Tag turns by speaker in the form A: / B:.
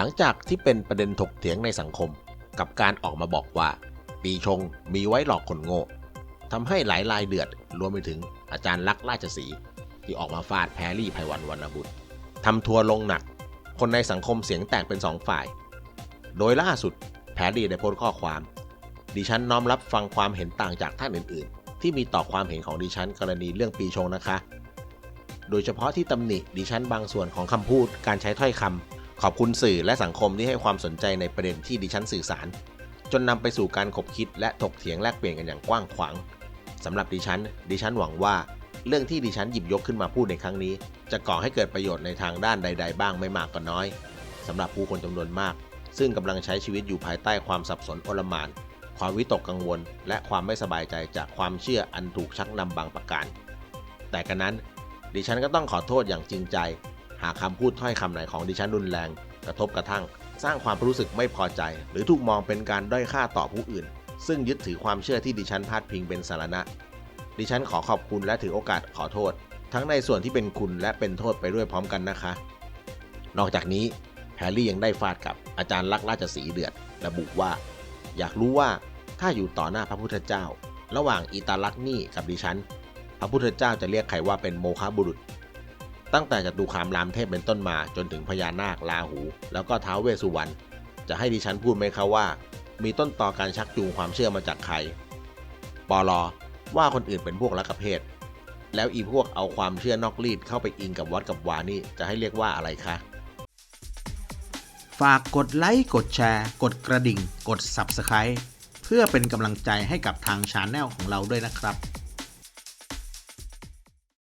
A: หลังจากที่เป็นประเด็นถกเถียงในสังคม กับการออกมาบอกว่า ปีชงมีไว้หลอกคนโง่ทำให้หลายรายเดือด รวมไปถึงอาจารย์ลักษ์ราชสี ที่ออกมาฟาดแพรรี่ไพวันวรรณบุตรทำทัวร์ลงหนัก คนในสังคมเสียงแตกเป็นสองฝ่าย โดยล่าสุดแพรรี่ได้โพสต์ข้อความ ดิฉันน้อมรับฟังความเห็นต่างจากท่านอื่น ๆ ที่มีต่อความเห็นของดิฉันกรณีเรื่องปีชงนะคะ โดยเฉพาะที่ตำหนิดิฉันบางส่วนของคำพูดการใช้ถ้อยคำ ขอบคุณสื่อและสังคมที่ให้ความสนใจในประเด็นที่ดิฉันสื่อสาร จนนำไปสู่การขบคิดและถกเถียงแลกเปลี่ยนกันอย่างกว้างขวางสำหรับดิฉัน ดิฉันหวังว่า เรื่องที่ดิฉันหยิบยกขึ้นมาพูดในครั้งนี้ จะก่อให้เกิดประโยชน์ในทางด้านใด ๆ บ้างไม่มากก็น้อยสำหรับผู้คนจำนวนมาก ซึ่งกำลังใช้ชีวิตอยู่ภายใต้ความสับสนโอลหมานความวิตกกังวล และความไม่สบายใจจากความเชื่ออันถูกชักนำบางประการ แต่กันนั้น ดิฉันก็ต้องขอโทษอย่างจริงใจ หากคำพูดถ้อยคำไหนของดิฉันรุนแรง กระทบกระทั่ง สร้างความรู้สึกไม่พอใจ หรือถูกมองเป็นการด้อยค่าต่อผู้อื่น ซึ่งยึดถือความเชื่อที่ดิฉันพาดพิงเป็นสาระดิฉันขอขอบคุณและถือโอกาสขอโทษ ทั้งในส่วนที่เป็นคุณและเป็นโทษไปด้วยพร้อมกันนะคะ นอกจากนี้แฮร์รี่ยังได้ฟาดกับอาจารย์ลักราชสีเดือด ระบุว่า อยากรู้ว่าถ้าอยู่ต่อหน้าพระพุทธเจ้า ระหว่างอีตาลักนี่กับดิฉัน พระพุทธเจ้าจะเรียกใครว่าเป็นโมฆะบุรุษ ตั้งแต่จตุคามรามเทพเป็นต้นมาจนถึงพญานาคลาหู แล้วก็ท้าวเวสสุวรรณจะให้ดิฉันพูดไหมคะว่า มีต้นตอการชักจูงความเชื่อมาจากใครปลอว่าคนอื่นเป็นพวกลักเพศ แล้วอีพวกเอาความเชื่อนอกรีดเข้าไปอิงกับวัดกับวานี่จะให้เรียกว่าอะไรคะ
B: ฝากกดไลค์กดแชร์ กดกระดิ่ง กด Subscribe เพื่อเป็นกำลังใจให้กับทางชาแนลของเราด้วยนะครับ